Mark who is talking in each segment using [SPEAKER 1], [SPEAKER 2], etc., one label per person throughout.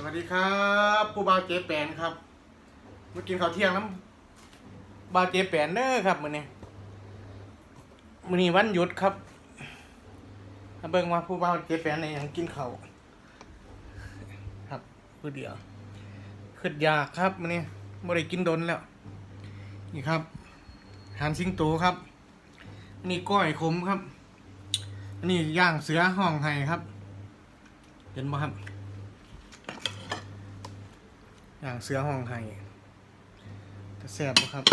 [SPEAKER 1] สวัสดีครับผู้บาเจ๊แปนครับมากินข้าวเที่ยงน้ำบาเจ๊แปนเด้อครับมื้อนี้มื้อนี้วันหยุดครับมาเบิ่งว่าผู้บาเจ๊แปนในยังกินข้าวครับผู้เดียวขึ้นยากครับมื้อนี้บ่ได้กินดนแล้ว นี่ครับหารสิงโตครับนี่ก้อยขมครับนนี้ย่างเสือห้องไห้ครับ เห็นบ่ครับ อย่างเสือห้องไห้แซ่บบ่ครับ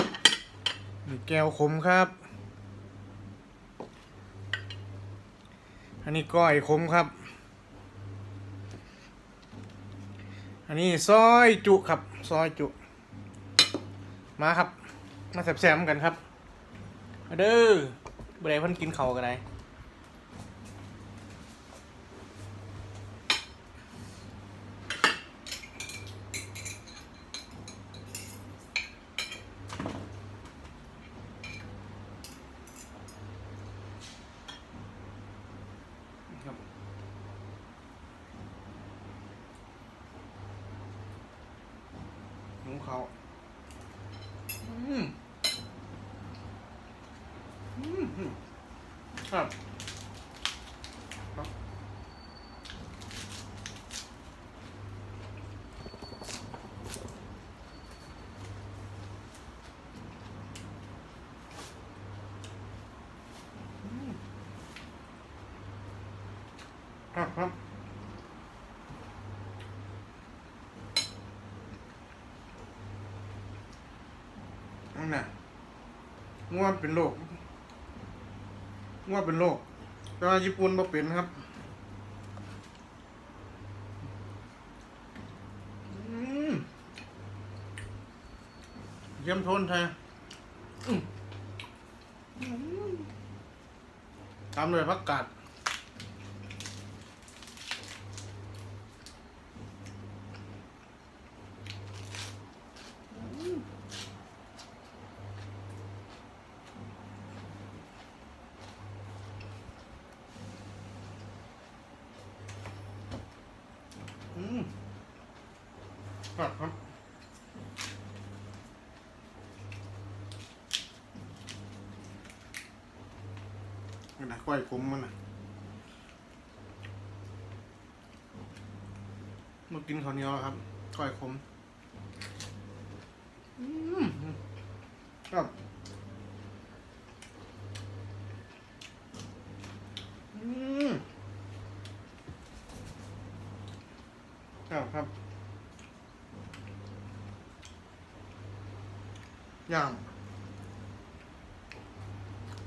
[SPEAKER 1] มีแก้วขมครับ อันนี้ก้อยขมครับ อันนี้ซอยจุครับ ซอยจุ มาครับ มาแซ่บๆกันครับเด้อบ่ได้เพิ่นกินเขากันได้ เขาอืมอืมอืมครับครับครับครับ นั่นน่ะง่วงเป็นโรคง่วงเป็นโรคแต่ว่าญี่ปุ่นบ่เป็นครับเยี่ยมทนไทยอืมอืมตามด้วยผักกาด อืมครับครับนี่นะก้อยขมมันนะมากินข้าวเหนียวครับก้อยขมอืมครับอืม ครับครับ ย่าง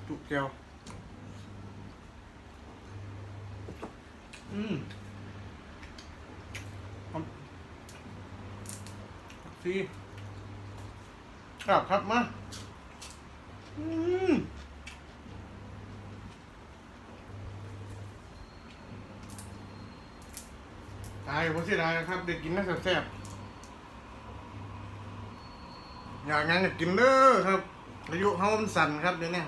[SPEAKER 1] จุกแก้วอืมครับผักชีครับครับมา อืม ตายผมเสียดายครับเด็กกินน่าแซ่บๆอยากงั้นก็กินเด้อครับอายุเฮามันสั่นครับเดี๋ยวนี้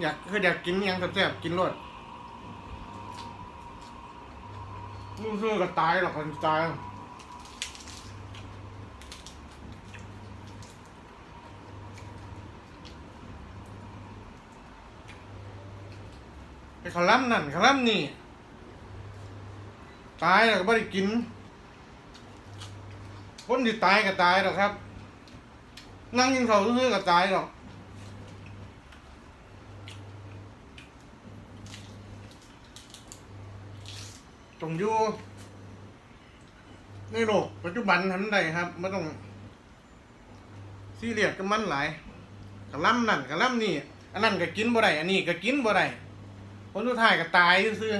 [SPEAKER 1] อยากคืออยากกินยังแซ่บๆกินรสมึงซื้อก็ตายหรอกคนตายไอ้ขาวล่ำนั่นขาวล่ำนี่ ตายแล้วก็ไม่ได้กิน คนที่ตายก็ตายหรอกครับ นั่งกินเขาซื่อก็ตายหรอกจงอยู่ในโลกปัจจุบันทันใดครับไม่ต้องซีเรียสกับมันหลายกระล่ำนั่นกระล่ำนี่อันนั้นก็กินบ่ได้อันนี้ก็กินบ่ได้คนสุดท้ายก็ตายซื่อ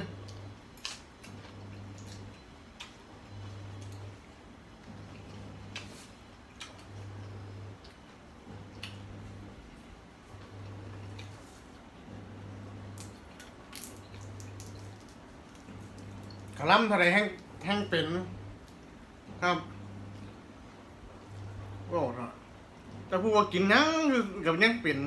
[SPEAKER 1] ขลัมทะเลแห้งแห้งเป็นครับโอ้เนะแต่ผู้ว่ากินนั่งอยู่กับยังเป็น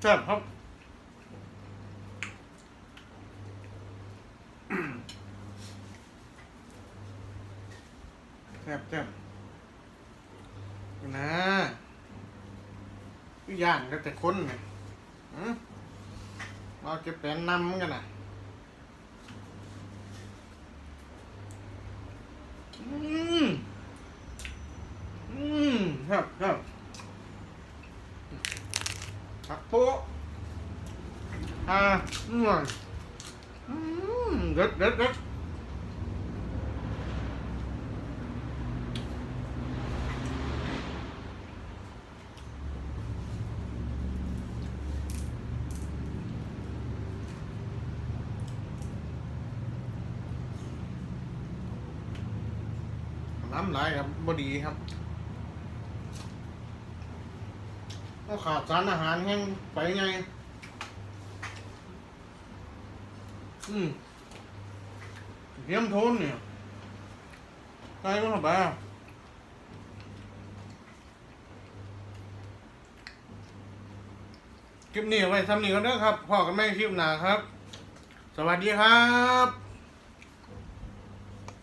[SPEAKER 1] แซ่บครับ ซ่บแซ่บนะย่านก็แต่คนไงอืมมาเก็บแปลนนำกันนะอืม อืมครับครับผักโป๊ะอ่าอืมเด็ดเด็ดเด็ด น้ำไหลายครับบดีครับต้องขาดสารอาหารแห้งไปไง อืมเยี่ยมโทนเนี่ยใส่ลงไปคลิปนี้ไว้ทำนี้กันเด้อครับพ่อกับแม่คลิปหนาครับ สวัสดีครับ